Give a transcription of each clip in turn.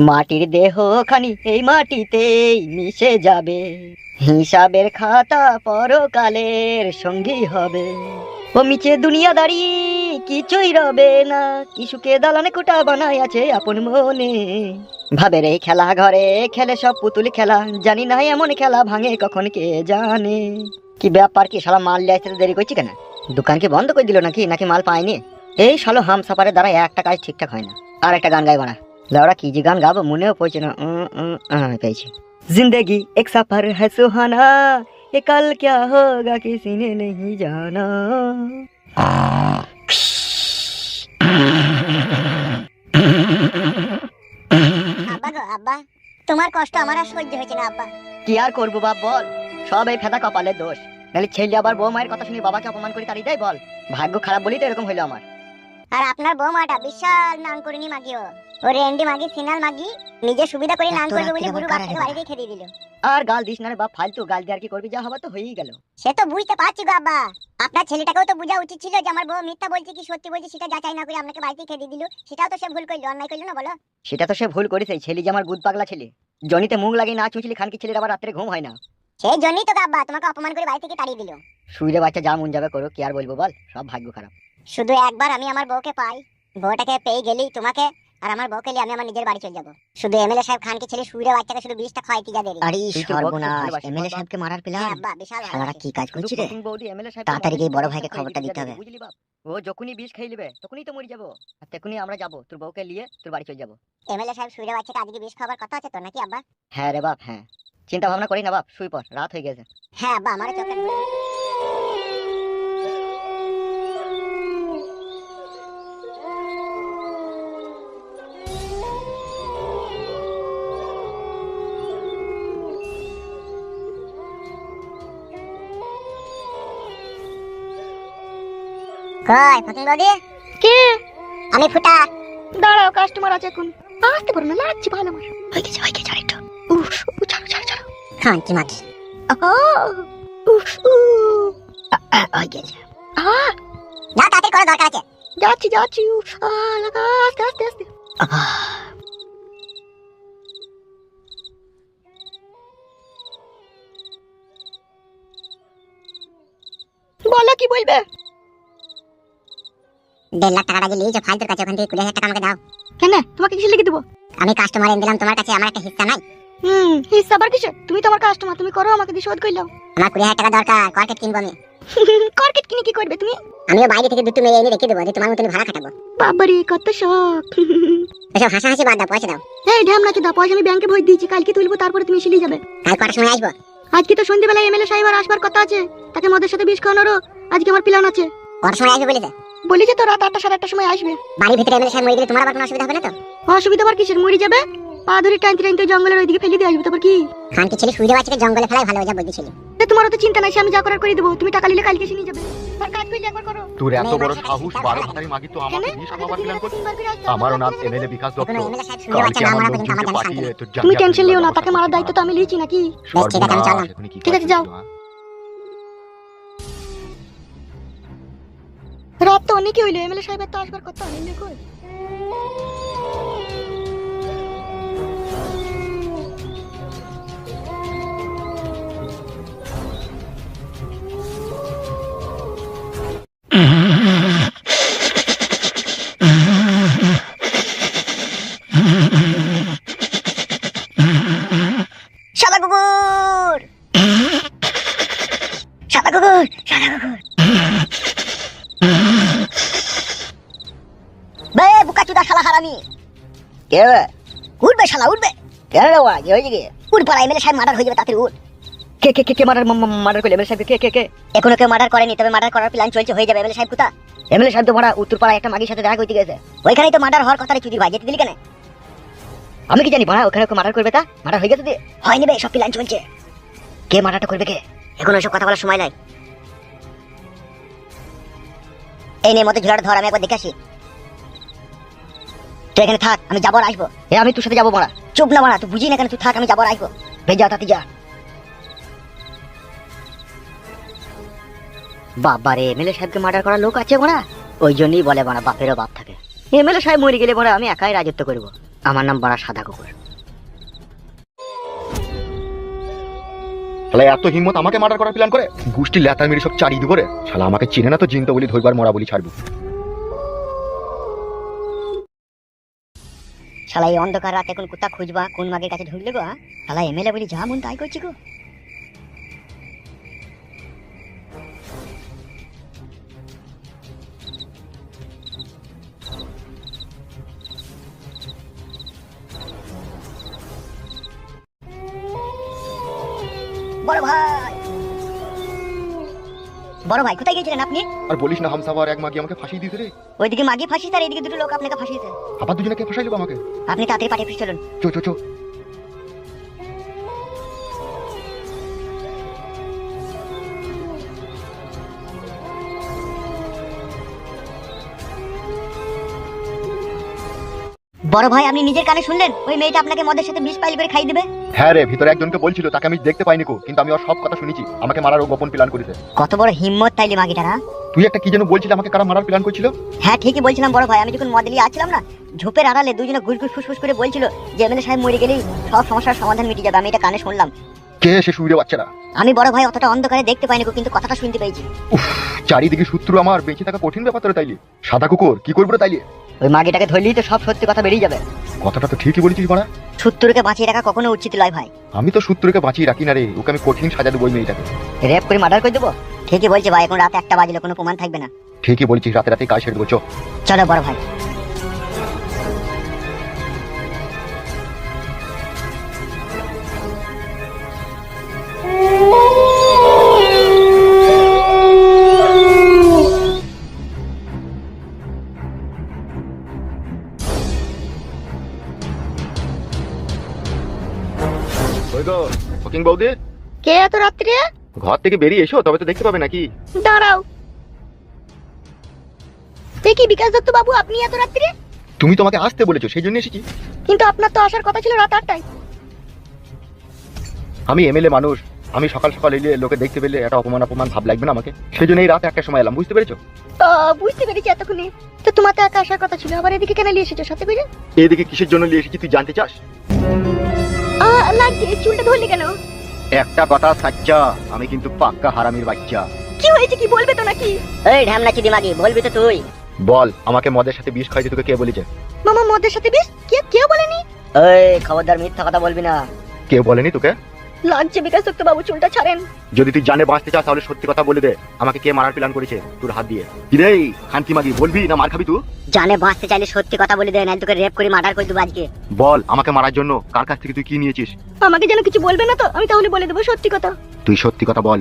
মাটির দেহ খানি এই মাটিতেই মিশে যাবে। হিসাবের খাতা পরকালের সঙ্গী হবে। ও মিছে দুনিয়াদারি কিছুই রবে না। কিশুকে দালানে কুটা বানাই আছে আপন মনে। ভাবে রে খেলা ঘরে, খেলে সব পুতুল খেলা। জানি না এমন খেলা ভাঙে কখন কে জানে। কি ব্যাপার কি শালা মাল লিয়ে দেরি করছি কেন? দোকান কি বন্ধ করে দিল নাকি? নাকি মাল পায়নি? এই শালো হাম সাফারের দ্বারা একটা কাজ ঠিকঠাক হয় না আর একটা গান গাইবা না লাউড়া কি যে গান গাবো মনেও পড়ছে না উম, উম, আহ, পেয়েছি जिंदगी एक सफर है सुहाना ये कल क्या होगा किसी ने नहीं जाना আব্বা গো আব্বা তোমার কষ্ট আমার আর সহ্য হয়েছে না আব্বা কি আর করবো বাপ বল সব এই ফেদা কপালের দোষ নাহলে ছেলে আবার বউ মায়ের কথা শুনে বাবাকে অপমান করে তাড়িয়ে দেয় বল ভাগ্য খারাপ বলেই তো এরকম হইলো আমার আর আপনার বৌমাটা বিশাল নাং করিনি মাগিও। ও রেন্ডি মাগি সিনাল মাগি নিজে সুবিধা করে নাং করবে বলে গুরু আবার বাপ থেকে কারা দিল। আর গাল দিস না রে বাপ ফালতু গাল দিয়ে আর কি করবি? যা হবার তো হয়েই গেল। সে তো বুঝতে পারছি গো আব্বা। আপনার ছেলেটাকেও তো বোঝা উচিত ছিল যে আমার বউ মিথ্যা বলছে কি সত্যি বলছে সেটা যাচাই না করে আপনাকে বাড়িতে খেয়ে দিয়ে দিল। সেটাও তো সে ভুল করল অন্যায় করল না বলো? সেটা তো সে ভুল করেছে ছেলে যে আমার গুদ পাগলা ছেলে। জনিতে মুখ লাগিয়ে না চুচলি খানকি ছেলের আবার রাত্রে ঘুম হয় না। সেই জন্যই তো আব্বা তোমাকে অপমান করে বাড়ি থেকে তাড়িয়ে দিল। শুইরে বাচ্চা যা মন যাবে করো কি আর বলব বল? সব ভাগ্য খারাপ। শুধু একবার আমি আমার বউকে পাই। বউটাকে পেয়ে গেলেই তোমাকে আর আমার বউকে নিয়ে আমি আমার নিজের বাড়ি চলে যাব। শুধু এমএলএ সাহেব খানকে ছেলে শুয়ে বাচ্চাকে শুধু বিষটা খাওয়াইতে যা দেরি আরে ভালোবাসিস, এমএলএ সাহেবকে মারার প্ল্যান? হ্যাঁ আব্বা বিশাল শালারা ভালোবাসি। কি কাজ করছি রে? তাড়াতাড়ি গিয়ে বড় ভাইকে খবরটা দিতে হবে। বুঝলি বাপ? ও যখনই বিষ খেয়ে নেবে তখনই তো মরে যাব। আর তখনই আমরা যাব তোর বউকে নিয়ে তোর বাড়ি চলে যাব। এমএলএ সাহেব শুয়ে বাচ্চাকে আজকে বিষ খাবার কথা আছে তো নাকি আব্বা? হ্যাঁ রে বাপ হ্যাঁ। চিন্তা ভাবনা করি না বাপ শুই পর রাত হয়ে গেছে। হ্যাঁ আব্বা আমার চোখে কই ফকিং বৌদি? কে? আমি ফুটা। দাঁড়াও কাস্টমার আছে এখন। আসতে পারো না লাগছে ভালো আমার হয়ে গেছে হয়ে গেছে আরেকটু। উফ ছাড়ো ছাড়ো ছাড়ো। খানকি মাগি আহা, উফ উ, আহ, হয়ে গেছে। আহ, যা তাড়াতাড়ি করার দরকার আছে। যাচ্ছি যাচ্ছি উফ, লাগা, আস্তে আস্তে আস্তে। বলো কি বলবে? দেড় লাখ টাকাটা যে নিয়েছো ফালতুর কাছে ওখান থেকে কুড়ি হাজার টাকা আমাকে দাও। কেন? তোমাকে কিসে লিখে দেবো? আমি কাস্টমার এনে দিলাম তোমার কাছে আমার একটা হিস্সা নাই। হুম হিসাব আবার কিসে তুমি তো আমার কাস্টমার তুমি করো আমাকে দিয়ে শোধ আমার কুড়ি হাজার টাকা দরকার কর্কেট কিনবো আমি। কর্কেট কিনে কি করবে তুমি? আমিও বাইরে থেকে দুটো মেয়ে এনে রেখে দেবো দিয়ে তোমার মতন ভাড়া খাটাবো। বাবারে কত শখ। এসব হাসাহাসি বাদ দাও পয়সা দাও। এই ঢ্যাম নাচো দা পয়সা আমি ব্যাংকে ভরে দিয়েছি কালকে তুলবো তারপরে তুমি এসে নিয়ে যাবে। কাল কটার সময় আসব? আজকে তো সন্ধ্যেবেলায় এমএলএ সাহেব আর আসবার কথা আছে তাকে মদের সাথে বিষ খাওয়ানোরও আজকে আমার প্ল্যান আছে। কটার সময় আসবে বলেছে? বলেছে তো রাত আটটা সাড়ে আটটার সময় আসবে। বাড়ির ভিতরে এমএলএ সাহেব মরে গেলে তোমার আবার কোনো অসুবিধা হবে না তো? অসুবিধা আবার কিসের? মরে যাবে? পা ধরে টানতে টানতে জঙ্গলের ওইদিকে ফেলে দিয়ে আসবে তারপর কি? খানকি ছেলে শুয়ে বাচ্চাকে জঙ্গলে ফেলাই ভালো যা বুদ্ধি ছিল। তোমার তো চিন্তা নাই আমি যা করার করে দেবো। তুমি টাকা নিলে কালকে এসে নিয়ে যাবে। আর কাজ করলে একবার করো। তোর এত বড় সাহস কাছে বারো টাকা ভাতারি মাগি তো আমাকে বিষ আমি খাওয়াবার প্ল্যান করছে। আমারও নাম এমএলএ বিকাশ দত্ত। কালকে আমার মারা পর্যন্ত আমার জানা শান্তি পাঠিয়ে তুমি টেনশন লিও না তাকে মারার দায়িত্ব তো আমি লিয়েছি নাকি? ঠিক আছে, আমি চললাম। ঠিক আছে, যাও। তো অনেকই হইল এমএলএ সাহেবের তো আসবার কথা হইল কই? কে উঠবে শালা উঠবে কেন রে বাবা, কি হয়েছে কি? উঠ পাড়া এমএলএ সাহেব মার্ডার হয়ে যাবে তাড়াতাড়ি উঠ কে কে কে কে মারার মারার করলে? এমএলএ সাহেব কে কে কে? এখনও কেউ মার্ডার করেনি তবে মার্ডার করার প্ল্যান চলছে হয়ে যাবে। এমএলএ সাহেব কোথা এমএলএ সাহেব তো মারা উত্তরপাড়া একটা মাগির সাথে দেখা করতে গেছে। ওইখানেই তো মার্ডার হওয়ার কথা রে চুদির ভাই যেতে দিলি কেন? আমি কি জানি ভাড়া ওখানে ওকে মার্ডার করবে তা? মার্ডার হয়ে গেছে সব প্ল্যান চলছে। কে মার্ডারটা করবে কে? এখন ওইসব কথা বলার সময় নাই। এই নে মধ্যে ঝোলাটা ধর আমি একবার দেখে আসি। তুই এখানে থাক, আমি যাব আসব। এ, আমি তোর সাথে যাব মারা চুপ না মারা, তুই বুঝি না কেন তুই থাক, আমি যাব আর আসব। ভেজা তাতে যা। বাবা রে এমএলএ সাহেবকে মার্ডার করার লোক আছে ওরা ওই জন্যই বলে বানা বাপেরও বাপ থাকে। এমএলএ সাহেব মরে গেলে বলে আমি একাই রাজত্ব করব। আমার নাম বাড়া সাদা কুকুর। শালা এত হিম্মত আমাকে মার্ডার করার প্ল্যান করে? গুষ্টি লেতার মেরে সব চারি দিব রে শালা, আমাকে চিনে না তো জিনতো বলি ধরবার মরা বলি ছাড়বো। শালা এই অন্ধকার রাতে কোন কুত্তা খুঁজবা, কোন মাগের কাছে ঢুকলে গো? শালা এমএলএ বলি যা মন তাই করছি গো বড় ভাই কোথায় গিয়েছিলেন আপনি? আর বলিস না হামসাবার এক মাগি আমাকে ফাঁসিয়ে দিতে রে। ওইদিকে মাগি ফাঁসিয়েছে আর এইদিকে দুটো লোক আপনাকে ফাঁসিয়েছে। আবার দুজনকে ফাঁসাইলো আমাকে। আপনি তাড়াতাড়ি পাঠিয়ে চলুন। চো চো চো। বড় ভাই আপনি নিজের কানে শুনলেন? ওই মেয়েটা আপনাকে মদের সাথে বিষ পাইল করে খাই দেবে? হ্যাঁ রে ভিতরে একজনকে বলছিল তাকে আমি দেখতে পাইনি কো কিন্তু আমি ওর সব কথা শুনেছি। আমাকে মারার ও গোপন প্ল্যান করেছে। কত বড় হিম্মত তাইলে মাগিটা না তুই একটা কি যেন বলছিলি আমাকে কারা মারার প্ল্যান করছিল? হ্যাঁ ঠিকই বলছিলাম বড় ভাই আমি যখন মদ নিয়ে আসছিলাম না ঝোপের আড়ালে দুজনে ঘুষ ঘুষ ফুসফুস করে বলছিল যে এমএলএ সাহেব মরে গেলেই সব সমস্যার সমাধান মিটে যাবে আমি এটা কানে শুনলাম। কে সে শুয়ে বাচ্চারা আমি বড় ভাই অতটা অন্ধকারে দেখতে পাইনি গো, কিন্তু কথাটা শুনতে পেয়েছি। চারিদিকে শত্রু আমার বেঁচে থাকা কঠিন ব্যাপার তোরা তাইলে। সাদা কুকুর কি করব রে তাইলে? ওই মাগিটাকে ধরলেই তো সব সত্যি কথা বেরিয়ে যাবে। কথাটা তো ঠিকই বলেছিস মারা। শত্রুকে বাঁচিয়ে রাখা কখনো উচিত নয় ভাই। আমি তো শত্রুকে বাঁচিয়ে রাখি না রে ওকে আমি কঠিন সাজা দেবো ওই মেয়েটাকে। রেপ করে মার্ডার করে দেবো? ঠিকই বলছে ভাই এখন রাত একটা বাজলে কোনো প্রমাণ থাকবে না। ঠিকই বলেছিস রাতে রাতে কাজ ছেড়ে দেবো চো। চলো বড় ভাই। ফকিং বৌদি? কে এত রাত্রে? ঘর থেকে বেরিয়ে এসো তবে তো দেখতে পাবে নাকি। দাঁড়াও। দেখি বিকাশ দত্ত বাবু আপনি এত রাত্রে? তুমি তোমাকে আসতে বলেছ সেই জন্য এসেছি। কিন্তু আপনার তো আসার কথা ছিল রাত আটটায়। আমি এমএলএ মানুষ আমি সকাল সকাল এলে লোকে দেখতে পেলে একটা অপমান অপমান ভাব লাগবে না আমাকে। সেই জন্য এই রাতে একটা সময় এলাম বুঝতে পেরেছ? বুঝতে পেরেছি এতক্ষণে। তো তোমার তো একা আসার কথা ছিল আবার এদিকে কেন নিয়ে এসেছ সাথে করে? এদিকে কিসের জন্য নিয়ে এসেছি তুই জানতে চাস? লাগছে চুলটা ধরলি কেন? একটা কথা সাচ্চা আমি কিন্তু পাক্কা হারামির বাচ্চা। কি হয়েছে কি বলবে তো নাকি? এই ঢাম নাকি দিমাগি বলবি তো তুই। বল আমাকে মদের সাথে বিষ খাইতে তোকে কে বলেছে? মামা মদের সাথে বিষ? কে কেউ বলেনি? এই খবরদার মিথ্যা কথা বলবি না। কেউ বলেনি তোকে? লাগছে বিকাশ দত্ত বাবু চুলটা ছাড়েন। যদি তুই জানে বাঁচতে চাস তাহলে সত্যি কথা বলে দে। আমাকে কে মারার প্ল্যান করেছে? তোর হাত দিয়ে। কি রে খানকি মাগি বলবি না মার খাবি তুই? জানে বাঁচতে চাইলে সত্যি কথা বলে দেয় না তোকে রেপ করে মার্ডার করে দেবো আজকে। বল আমাকে মারার জন্য কার কাছ থেকে তুই কি নিয়েছিস? আমাকে যেন কিছু বলবে না তো আমি তাহলে বলে দেবো সত্যি কথা। তুই সত্যি কথা বল।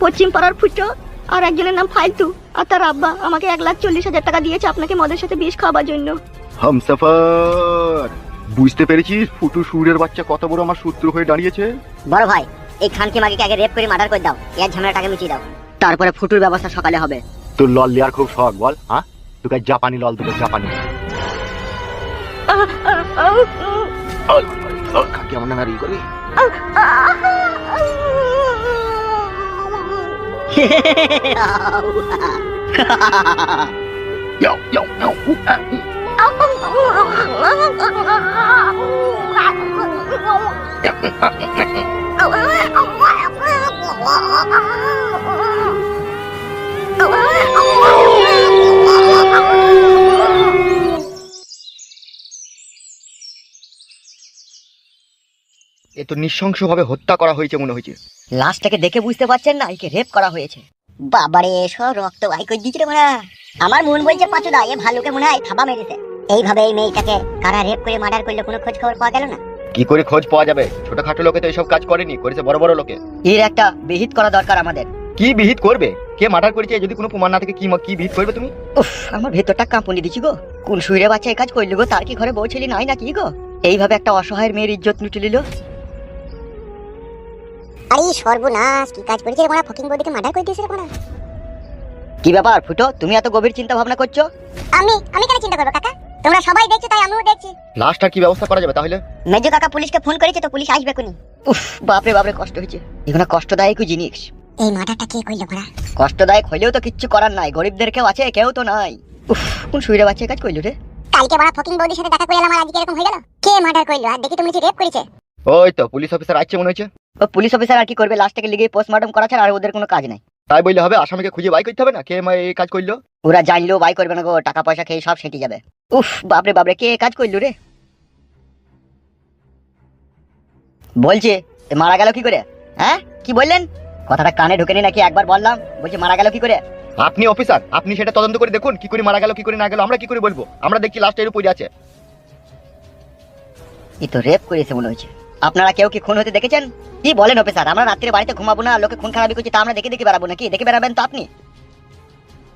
পশ্চিম পাড়ার ফুটো আর একজনের নাম ফালতু আর তার আব্বা আমাকে এক লাখ চল্লিশ হাজার টাকা দিয়েছে আপনাকে মদের সাথে বিষ খাওয়ার জন্য। হামসাফার বুঝতে পেরেছিস ফুটু সুরের বাচ্চা কত বড় আমার শত্রু হয়ে দাঁড়িয়েছে? বড় ভাই এই খানকে মাগিকে আগে রেপ করে মার্ডার করে দাও এর ঝামেলাটাকে মিটিয়ে দাও। তারপরে ফুটুর ব্যবস্থা সকালে হবে। তোর লল লেয়ার খুব শখ বল হ্যাঁ তোকে জাপানি লল তোকে জাপানি। খাকি আমার করবি? ইয়াও ইয়াও উ, আ, উ। এ তো নৃশংসভাবে হত্যা করা হয়েছে মনে হয়েছে। লাশটাকে দেখে বুঝতে পারছেন না একে রেপ করা হয়েছে। বাবারে এসব রক্ত ভাই কই দিচ্ছে মারা। আমার মন বলছে পাচুদা এ ভালুকে মনে হয় থাবা মেরেছে। এইভাবে এই মেয়েটাকে কারা রেপ করে মার্ডার করলে কোনো খোঁজ খবর পাওয়া গেল না? কি করে খোঁজ পাওয়া যাবে? ছোটখাটো লোকে তো এইসব কাজ করেনি করেছে বড় বড় লোকে। এর একটা বিহিত করা দরকার আমাদের। কি বিহিত করবে? কে মার্ডার করেছে? যদি কোনো প্রমাণ না থাকে কি কি বিহিত করবে তুমি? উফ আমার ভেতরটা কাঁপুনি দিচ্ছি গো। কোন শুইরে বাচ্চা এই কাজ করলি গো? তার কি ঘরে বউ ছেলে নাই নাকি গো? এইভাবে একটা অসহায়ের মেয়ের ইজ্জত লুটে নিল। আরে সর্বনাশ কি কাজ করেছে রে মারা? ফকিং বডিকে মার্ডার করে দিয়েছে রে মারা? কি ব্যাপার ফুটো তুমি এত গভীর চিন্তা ভাবনা করছ? আমি আমি কেন চিন্তা করব কাকা? তোমরা সবাই দেখছ তাই আমিও দেখছি। লাস্টটা কি ব্যবস্থা করা যাবে তাহলে? মেজো কাকা পুলিশকে ফোন করেছে তো পুলিশ আসবে কোনি উফ বাপরে বাপরে কষ্ট হয়েছে। এগুলো কষ্টদায়ক জিনিস। এই মার্ডারটা কে করল মারা কষ্টদায়ক হইলেও তো কিচ্ছু করার নাই গরিবদের কেউ আছে কেউ তো নাই। উফ কোন শুইরে বাচ্চা কাজ কইলো রে? কালকে বড় ফকিং বৌদির সাথে দেখা করে এলাম আর আজকে এরকম হয়ে গেল? কে মার্ডার করল? আর দেখি তুমি রেপ করেছে? ওই তো পুলিশ অফিসার আসছে মনে হচ্ছে ও পুলিশ অফিসার আর কি করবে? লাস্ট থেকে লিগে পোস্টমর্টম করা ছাড়া আর ওদের কোনো কাজ নাই। তাই বললে হবে আসামিকে খুঁজে বাই করতে হবে না? কে মা- এই কাজ করল? ওরা জানলেও বাই করবে না গো টাকা পয়সা খেয়ে সব সেটে যাবে। উফ বাপরে বাপরে কে কাজ করল রে? বলছে মারা গেল কি করে? হ্যাঁ? কি বললেন? কথাটা কানে ঢুকেনি নাকি? একবার বললাম। বলছে মারা গেল কি করে? আপনি অফিসার আপনি সেটা তদন্ত করে দেখুন কি করে মারা গেল কি করে না গেল আমরা কি করে বলব? আমরা দেখছি লাস্ট এর উপরে আছে। এ তো রেপ করেছে মনে হচ্ছে। আপনারা কেউ কি খুন হতে দেখেছেন? কি বলেন অফিসার, আমরা রাত্রে বাড়িতে ঘুমাবো না, লোকে খুন খারাপ করছি, তা আমরা দেখে দেখে বেড়াবো নাকি? দেখে বেড়াবেন তো আপনি।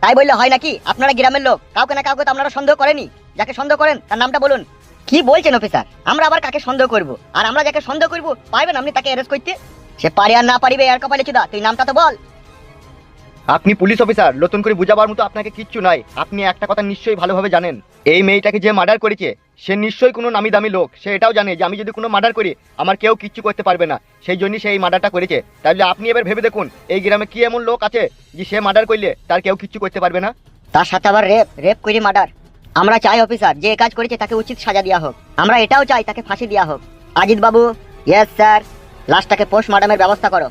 তাই বললে হয় নাকি? আপনারা গ্রামের লোক, কাউকে না কাউকে তো আপনারা সন্দেহ করেনি? যাকে সন্দেহ করেন, তার নামটা বলুন। কি বলছেন অফিসার? আমরা আবার কাকে সন্দেহ করব? আর আমরা যাকে সন্দেহ করব, পারবেন আপনি তাকে অ্যারেস্ট করতে? সে পারি আর না পারিবে আর কপালে চুদা, তুই নামটা তো বল। আপনি পুলিশ অফিসার, নতুন করে বুঝাবার মতো আপনাকে কিচ্ছু নাই। আপনি একটা কথা নিশ্চয়ই ভালোভাবে জানেন। এই মেয়েটাকে যে মার্ডার করেছে, সে নিশ্চয়ই কোনো নামি দামি লোক। সে এটাও জানে যে আমি যদি কোনো মার্ডার করি, আমার কেউ কিচ্ছু করতে পারবে না। সেই জন্যই সে এই মার্ডারটা করেছে। তাহলে আপনি এবার ভেবে দেখুন, এই গ্রামে কি এমন লোক আছে যে সে মার্ডার করলে তার কেউ কিচ্ছু করতে পারবে না? তার সাথে আবার রেপ রেপ করে মার্ডার। আমরা চাই অফিসার, যে কাজ করেছে তাকে উচিত সাজা দেওয়া হোক। আমরা এটাও চাই তাকে ফাঁসি দেওয়া হোক। আজিত বাবু ইয়েস স্যার লাস্টটাকে পোস্টমর্টমের ব্যবস্থা করো।